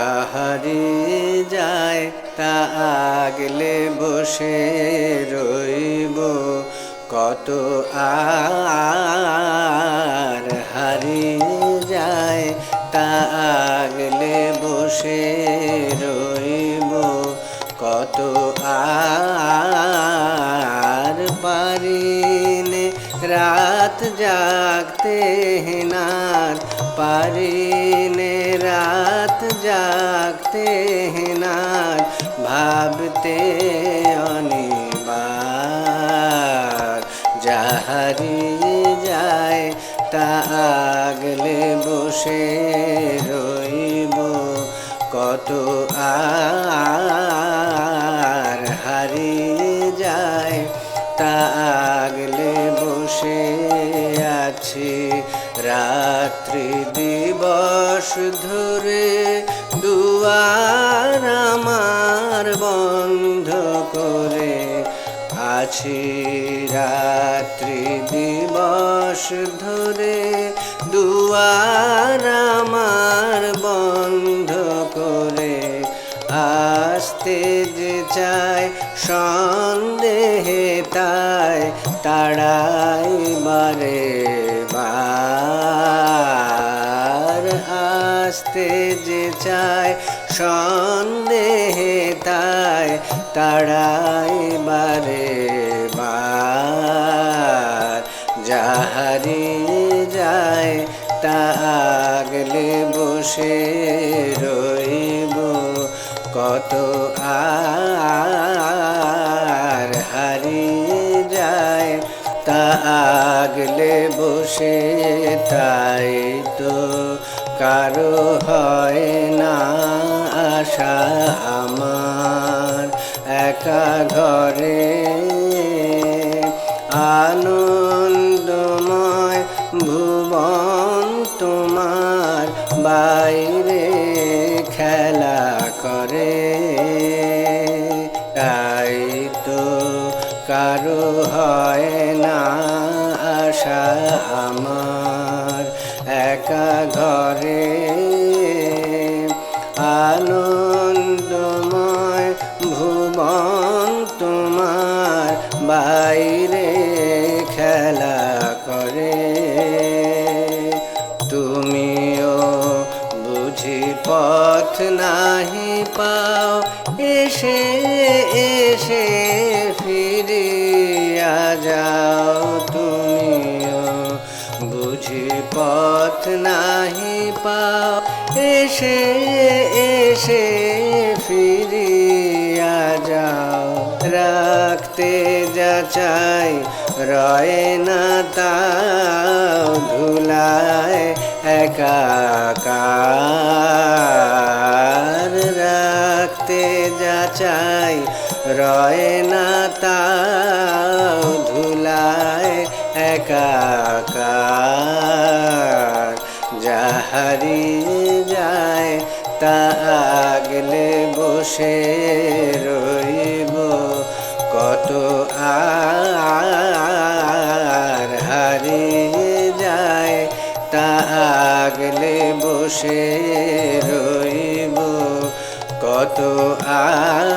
যাহারি যায়, তা আগলে বসে রইব। কত আর হারি যায়, তা আগলে বসে রইব। কত আ রাত জাগতে হেনার পারিনে রাত জাগতে হেনার ভাবতে অনিবার। যাহারিয়ে যায় তা আগলে বসে রইব, কত আর হারিয়ে যায় তা রাত্রি দিবস ধরে দুয়ার আমার বন্ধ করে আছি। রাত্রি দিবস ধরে দুয়ার আমার বন্ধ করে আসতে যে চায় সন্দেহে তাই তাড়াই বারে আসতে যে চায়, সন্দেহে তাই তাড়াই বারে বার। যাহারি যায় তা আগলে বসে রইব কত আর। হারিয়ে যায় তা আগলে বসে তাই তো কারও হয় না আশা আমার। একা ঘরে আনন্দময় ভুবন তোমার বাইরে খেলা করে। তাই তো কারও হয় না আশা আমার। একা ঘরে। আনন্দময় ভুবন তোমার বাইরে খেলা করে। তুমিও বুঝি পথ নাহি পাও এসে পথ নাহি পাও, এসে এসে ফিরিয়া যাও। রাখতে যা চাই রয় না তাও, ধুলায় একাকার। রাখতে যা চাই রয় না ধুলায় একাকার যাহারিয়ে যায় তা আগলে বসে রইব। কত আর হারিয়ে যায় তা আগলে বসে রইব। কত আর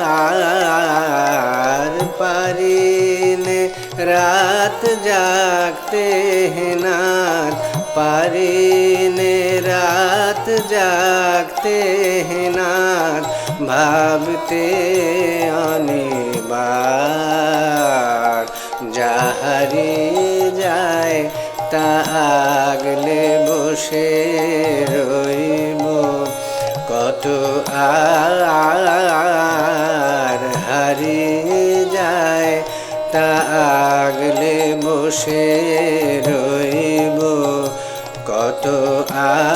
পারিনে রাত জাগতে হেনার পারিনে রাত জাগতে হেনার ভাবতে অনিবার যাহারি যায় তা আগলে বসে রইব কত আর বসে রইব কত আর